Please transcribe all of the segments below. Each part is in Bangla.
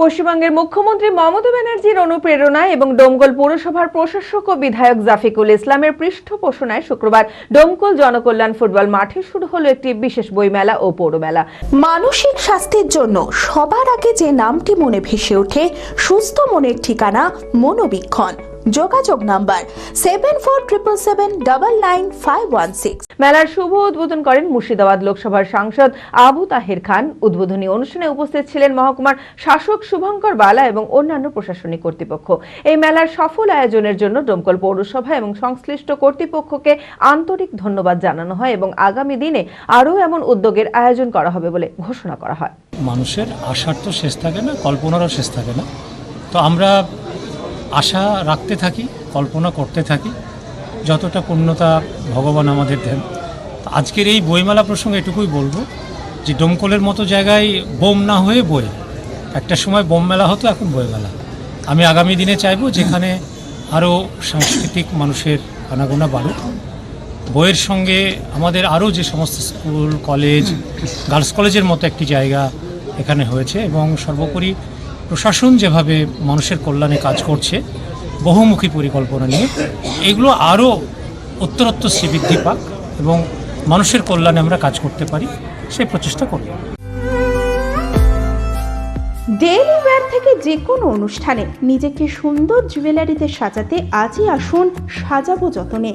পশ্চিমবঙ্গের মুখ্যমন্ত্রী মমতা ব্যানার্জির অনুপ্রেরণায় এবং ডোমকল পৌরসভার প্রশাসক ও বিধায়ক জাফিকুল ইসলামের পৃষ্ঠপোষণায় শুক্রবার ডোমকল জনকল্যাণ ফুটবল মাঠে শুরু হলো একটি বিশেষ বইমেলা ও পৌরমেলা। মানসিক স্বাস্থ্যের জন্য সবার আগে যে নামটি মনে ভেসে ওঠে, সুস্থ মনের ঠিকানা মনোবীক্ষণ। যোগাযোগ number seven four triple seven double nine five one six মেলার শুভ উদ্বোধন করেন মুর্শিদাবাদ লোকসভার সাংসদ আবু তাহের খান। উদ্বোধনী অনুষ্ঠানে উপস্থিত ছিলেন মহকুমার শাসক শুভঙ্কর বালা এবং অন্যান্য প্রশাসনিক কর্তৃপক্ষ। এই মেলার সফল আয়োজনের জন্য ডোমকল পৌরসভা এবং সংশ্লিষ্ট কর্তৃপক্ষকে আন্তরিক ধন্যবাদ জানানো হয় এবং আগামী দিনে আরও এমন উদ্যোগের আয়োজন করা হবে বলে ঘোষণা করা হয়। মানুষের আশার তো শেষ থাকে না কল্পনারও শেষ থাকে না। তো আমরা আশা রাখতে থাকি, কল্পনা করতে থাকি, যতটা পূর্ণতা ভগবান আমাদের দেন। আজকের এই বইমেলা প্রসঙ্গে এটুকুই বলব যে ডোমকলের মতো জায়গায় বোম না হয়ে বই। একটা সময় বোম মেলা হতো, এখন বইমেলা। আমি আগামী দিনে চাইব যেখানে আরও সাংস্কৃতিক মানুষের আনাগোনা বাড়ুক। বইয়ের সঙ্গে আমাদের আরও যে সমস্ত স্কুল, কলেজ, গার্লস কলেজের মতো একটি জায়গা এখানে হয়েছে এবং সর্বোপরি প্রশাসন যেভাবে মানুষের কল্যাণে কাজ করছে, বহুমুখী পরিকল্পনা নিয়ে, এগুলো আরও উত্তরোত্তর শ্রীবৃদ্ধি পাক এবং মানুষের কল্যাণে আমরা কাজ করতে পারি, সেই প্রচেষ্টা করব। ডেইলি ওয়্যার থেকে যে কোনো অনুষ্ঠানে নিজেকে সুন্দর জুয়েলারিতে সাজাতে আজই আসুন সাজাবো যতনে।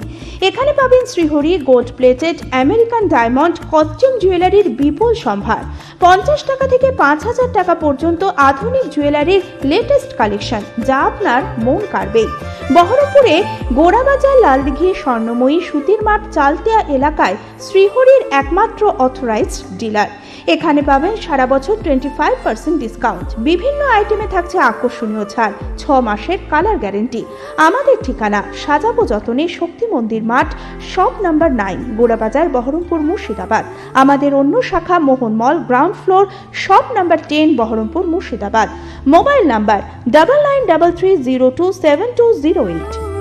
এখানে পাবেন Srihari gold plated American diamond costume জুয়েলারির বিপুল সম্ভার। পঞ্চাশ টাকা থেকে পাঁচ হাজার টাকা পর্যন্ত আধুনিক জুয়েলারির লেটেস্ট কালেকশন যা আপনার মন কাড়বেই বহরমপুরে গোড়াবাজার লালদিঘি স্বর্ণময়ী সুতির মাঠ চালতিয়া এলাকায় শ্রীহরির একমাত্র অথরাইজড ডিলার এখানে পাবেন সারা বছর টোয়েন্টি ফাইভ পার্সেন্ট ডিসকাউন্ট বিভিন্ন আইটেমে থাকছে আকর্ষণীয় ছাড়। ছ মাসের কালার গ্যারেন্টি আমাদের ঠিকানা সাজাবো যতনে শক্তি মন্দির মাঠ shop number nine Gorabazar Berhampore Murshidabad. আমাদের অন্য শাখা Mohan mall ground floor shop number ten Berhampore Murshidabad. Mobile number double nine double three zero two seven two zero রয়েছে